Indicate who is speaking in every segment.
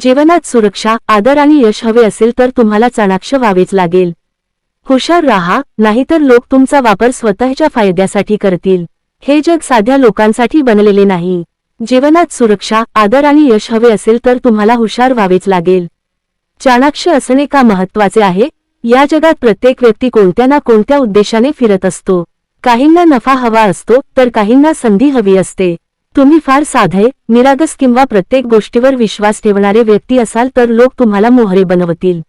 Speaker 1: जीवनात सुरक्षा आदर आणि यश हवे असेल तर तुम्हाला चाणाक्ष व्हावेच लागेल. हुशार राहा नाहीतर लोक तुमचा वापर स्वतःच्या फायद्यासाठी करतील. हे जग साध्या लोकांसाठी बनलेले नाही. जीवनात सुरक्षा आदर आणि यश हवे असेल तर तुम्हाला हुशार व्हावेच लागेल. चाणाक्ष असणे का महत्त्वाचे आहे? या जगात प्रत्येक व्यक्ती कोणत्या ना कोणत्या उद्देशाने फिरत असतो. काहींना नफा हवा असतो तर काहींना संधी हवी असते. तुम्ही फार साधे निरागस किंवा प्रत्येक गोष्टीवर विश्वास ठेवणारे व्यक्ती असाल तर लोक तुम्हाला मोहरे बनवतील.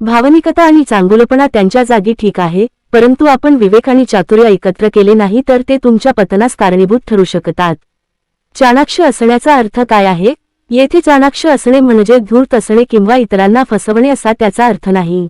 Speaker 1: भावनिकता आणि चांगुलपणा त्यांच्या जागी ठीक आहे परंतु आपण विवेक आणि चातुर्य एकत्र केले नाही तर ते तुमच्या पतनास कारणीभूत ठरू शकतात. चाणाक्ष असण्याचा अर्थ काय आहे? येथे चाणाक्ष असणे म्हणजे धूर्त असणे किंवा इतरांना फसवणे असा त्याचा अर्थ नाही.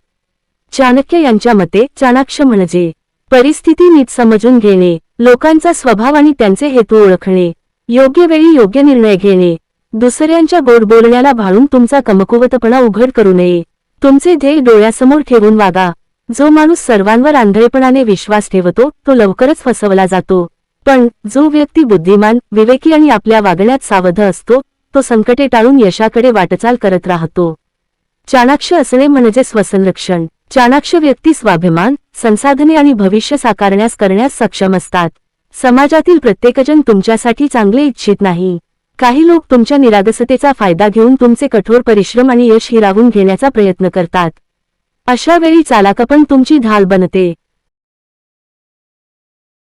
Speaker 1: चाणक्य यांच्या मते चाणाक्ष म्हणजे परिस्थिती नीट समजून घेणे लोकांचा स्वभाव आणि त्यांचे हेतू ओळखणे. योग्य वेळी योग्य निर्णय घेणे. दुसऱ्यांच्या गोड बोलण्याला भाळून तुमचा कमकुवतपणा उघड करू नये. तुमचे ध्येय डोळ्यासमोर ठेवून वागा. जो माणूस सर्वांवर आंधळेपणाने विश्वास ठेवतो तो लवकरच फसवला जातो. पण जो व्यक्ती बुद्धिमान विवेकी आणि आपल्या वागण्यात सावध असतो तो संकटे टाळून यशाकडे वाटचाल करत राहतो. चाणाक्ष असणे म्हणजे स्वसंरक्षण चाणाक्ष व्यक्ती स्वाभिमान संसाधने आणि भविष्य साकारण्यास करण्यास सक्षम असतात. समाजातील प्रत्येकजण तुमच्यासाठी चांगले इच्छित नाही. काही लोक तुमच्या निरागसतेचा फायदा घेऊन तुमचे कठोर परिश्रम आणि यश हिरावून घेण्याचा प्रयत्न करतात. अशा वेळी चालाकपण तुमची ढाल बनते.